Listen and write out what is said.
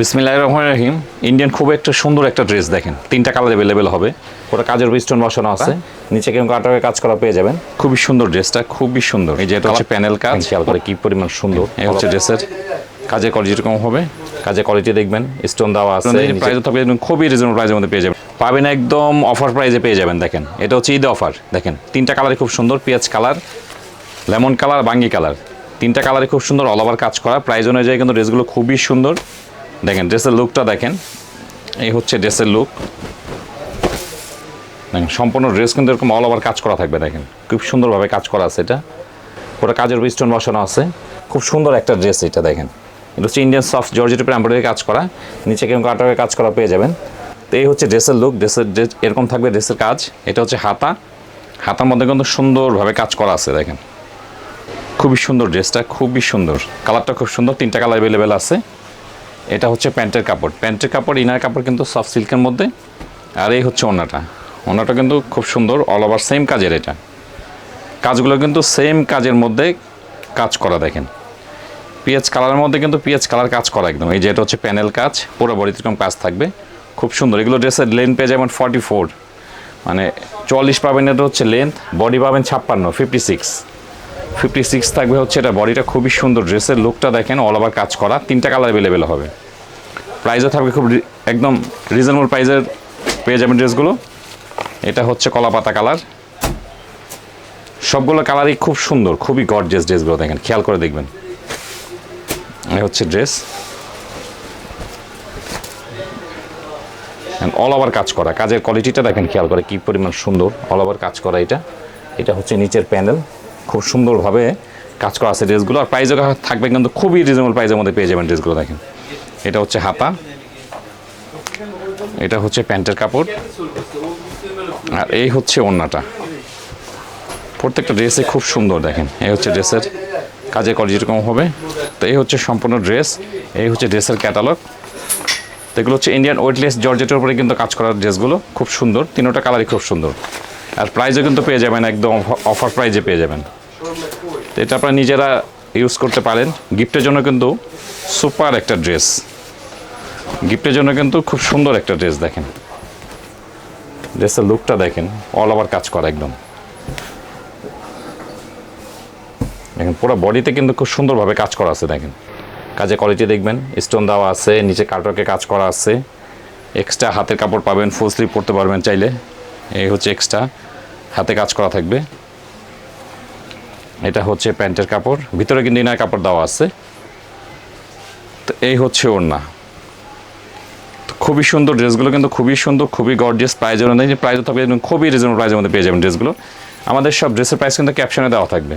বিসমিল্লাহ রহমান রহিম। ইন্ডিয়ান খুব একটা সুন্দর একটা ড্রেস দেখেন। তিনটা কালার অ্যাভেলেবেল হবে। ওটা কাজের স্টোন বসানো আছে। নিচে কেমন কাটারে কাজ করা পেয়ে যাবেন। খুবই সুন্দর ড্রেসটা খুবই সুন্দর। এই যে এটা হচ্ছে প্যানেল কাজ। খেয়াল করে কি পরিমাণ সুন্দর। এই হচ্ছে ড্রেসের কাজের কোয়ালিটি যেরকম হবে। কাজের কোয়ালিটি দেখবেন। স্টোন দেওয়া আছে প্রাইস থাকবে খুবই রিজনেবল প্রাইসের মধ্যে পেয়ে যাবেন। পাবেন একদম অফার প্রাইসে পেয়ে যাবেন দেখেন। এটা হচ্ছে ঈদ অফার দেখেন। তিনটা কালারই খুব সুন্দর পেঁয়াজ কালার লেমন কালার বাঙ্গি কালার তিনটা কালারই খুব সুন্দর অল ওভার কাজ করা। প্রাইস অনুযায়ী কিন্তু ড্রেসগুলো খুবই সুন্দর। দেখেন ড্রেসের লুকটা দেখেন। এই হচ্ছে ড্রেসের লুক দেখেন, সম্পূর্ণ ড্রেস কিন্তু এরকম অল ওভার কাজ করা থাকবে, দেখেন। খুব সুন্দরভাবে কাজ করা আছে এটা। ওটা কাজের স্টোন বসানো আছে। খুব সুন্দর একটা ড্রেস এটা, দেখেন। এটা হচ্ছে ইন্ডিয়ান সফট জর্জেট উপরে এমব্রয়ডারি কাজ করা। নিচে কেমন কাটারে কাজ করা পেয়ে যাবেন। তো এই হচ্ছে ড্রেসের লুক ড্রেসের ড্রেস এরকম থাকবে ড্রেসের কাজ। এটা হচ্ছে হাতা। হাতার মধ্যে কিন্তু সুন্দরভাবে কাজ করা আছে, দেখেন। খুবই সুন্দর ড্রেসটা খুবই সুন্দর। কালারটা খুব সুন্দর, তিনটা কালার অ্যাভেলেবেল আছে। এটা হচ্ছে প্যান্টের কাপড়। প্যান্টের কাপড়, ইনার কাপড় কিন্তু সফট সিল্কের মধ্যে। আর এই হচ্ছে ওনাটা। ওনাটা কিন্তু খুব সুন্দর অল ওভার সেম কাজের এটা। কাজগুলো কিন্তু সেম কাজের মধ্যে কাজ করা, দেখেন। পিএচ কালারের মধ্যে কিন্তু পিএচ কালার কাজ করা একদম। এই যে এটা হচ্ছে প্যানেল কাজ, পুরো বডিতে এরকম কাজ থাকবে। খুব সুন্দর। এগুলো ড্রেসের লেন্থ পেয়ে যাবেন ফর্টি ফোর মানে চুয়াল্লিশ পাবেন এটা হচ্ছে লেন্থ বডি পাবেন ছাপ্পান্ন ফিফটি সিক্স ফিফটি সিক্স থাকবে হচ্ছে এটা বডিটা খুবই সুন্দর ড্রেসের লুকটা দেখেন অল ওভার কাজ করা। তিনটা কালার অ্যাভেলেবেল হবে। প্রাইসও থাকবে খুব একদম রিজনেবল প্রাইসের পেয়ে যাবেন ড্রেসগুলো এটা হচ্ছে কলাপাতা কালার সবগুলো কালারই খুব সুন্দর, খুবই গর্জিয়াস ড্রেসগুলো দেখেন, খেয়াল করে দেখবেন। এই হচ্ছে ড্রেস অল ওভার কাজ করা। কাজের কোয়ালিটিটা দেখেন, খেয়াল করে কি পরিমাণ সুন্দর অল ওভার কাজ করা এটা। এটা হচ্ছে নিচের প্যানেল খুব সুন্দরভাবে কাজ করা আছে ড্রেসগুলো। আর প্রাইসও থাকবে কিন্তু খুবই রিজনেবল প্রাইসের মধ্যে পেয়ে যাবেন ড্রেসগুলো, দেখেন। এটা হচ্ছে হাতা। এটা হচ্ছে প্যান্টের কাপড়। আর এই হচ্ছে ওড়নাটা। প্রত্যেকটা ড্রেসে খুব সুন্দর, দেখেন। এই হচ্ছে ড্রেসের কাজের কোয়ালিটি এরকম হবে। তো এই হচ্ছে সম্পূর্ণ ড্রেস। এই হচ্ছে ড্রেসের ক্যাটালগ তো এগুলো হচ্ছে ইন্ডিয়ান ওয়েটলেস জর্জেটের উপরে কিন্তু কাজ করার ড্রেসগুলো। খুব সুন্দর। তিনোটা কালারই খুব সুন্দর। আর প্রাইজও কিন্তু পেয়ে যাবেন, একদম অফার প্রাইজে পেয়ে যাবেন। তো এটা আপনারা নিজেরা ইউজ করতে পারেন। গিফটের জন্য কিন্তু সুপার একটা ড্রেস গিফটের জন্য কিন্তু খুব সুন্দর একটা ড্রেস দেখেন। ড্রেসের লুকটা দেখেন অল ওভার কাজ করা একদম। দেখেন, পুরো বডিতে কিন্তু খুব সুন্দরভাবে কাজ করা আছে, দেখেন। কাজে কোয়ালিটি দেখবেন স্টোন দেওয়া আছে, নিচে কাটওয়ার্কে কাজ করা আছে। এক্সট্রা হাতের কাপড় পাবেন ফুল স্লিভ পরতে পারবেন চাইলে। এই হচ্ছে এক্সট্রা হাতে কাজ করা থাকবে। এটা হচ্ছে প্যান্টের কাপড়, ভিতরে কিন্তু ইনার কাপড় দেওয়া আছে। তো এই হচ্ছে ওড়না। খুবই সুন্দর ড্রেসগুলো কিন্তু খুবই সুন্দর, খুবই গর্জিয়াস প্রাইজ অনুযায়ী প্রাইজও থাকবে খুবই রিজনেবল প্রাইজের মধ্যে পেয়ে যাবেন ড্রেসগুলো। আমাদের সব ড্রেসের প্রাইস কিন্তু ক্যাপশনে দেওয়া থাকবে।